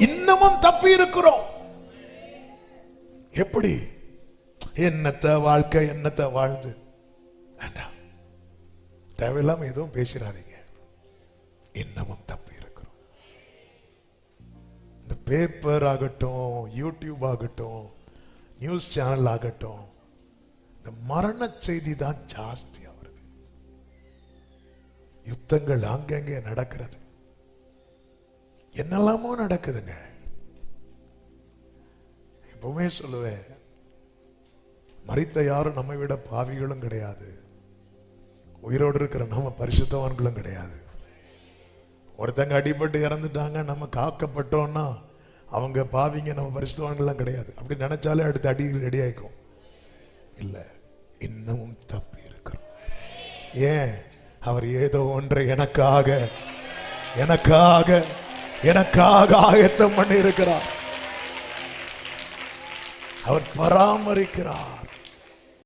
இன்னமும் தப்பி இருக்கிறோம். எப்படி? என்னத்த வாழ்க்கை என்னத்த வாழ்ந்து? வேண்டாம். தேவையில்லாம எதுவும் பேசிடாதீங்க. இன்னமும் தப்பி இருக்கிறோம். இந்த பேப்பர் ஆகட்டும் யூடியூப் ஆகட்டும் நியூஸ் சேனல் ஆகட்டும் இந்த மரண செய்தி தான் ஜாஸ்தி அவருக்கு யுத்தங்கள் அங்கங்கே நடக்கிறது. என்னெல்லாமோ நடக்குதுங்க. எப்பவுமே சொல்லுவேன் மறித்த யாரும் நம்மை விட பாவிகளும் கிடையாது. உயிரோடு இருக்கிற நம்ம பரிசுத்தவான்களும் கிடையாது. ஒருத்தங்க அடிபட்டு இறந்துட்டாங்க நம்ம காக்கப்பட்டோம்னா அவங்க பாவிங்க நம்ம பரிசுத்தவான்கள்லாம் கிடையாது. அப்படி நினைச்சாலே அடுத்து அடி ரெடி ஆயிக்கும். இல்லை இன்னமும் தப்பி இருக்கிறோம். ஏன்? அவர் ஏதோ ஒன்றை எனக்காக எனக்காக எனக்காக ஆயத்தம் பண்ணி இருக்கிறார் அவர் பராமரிக்கிறார்.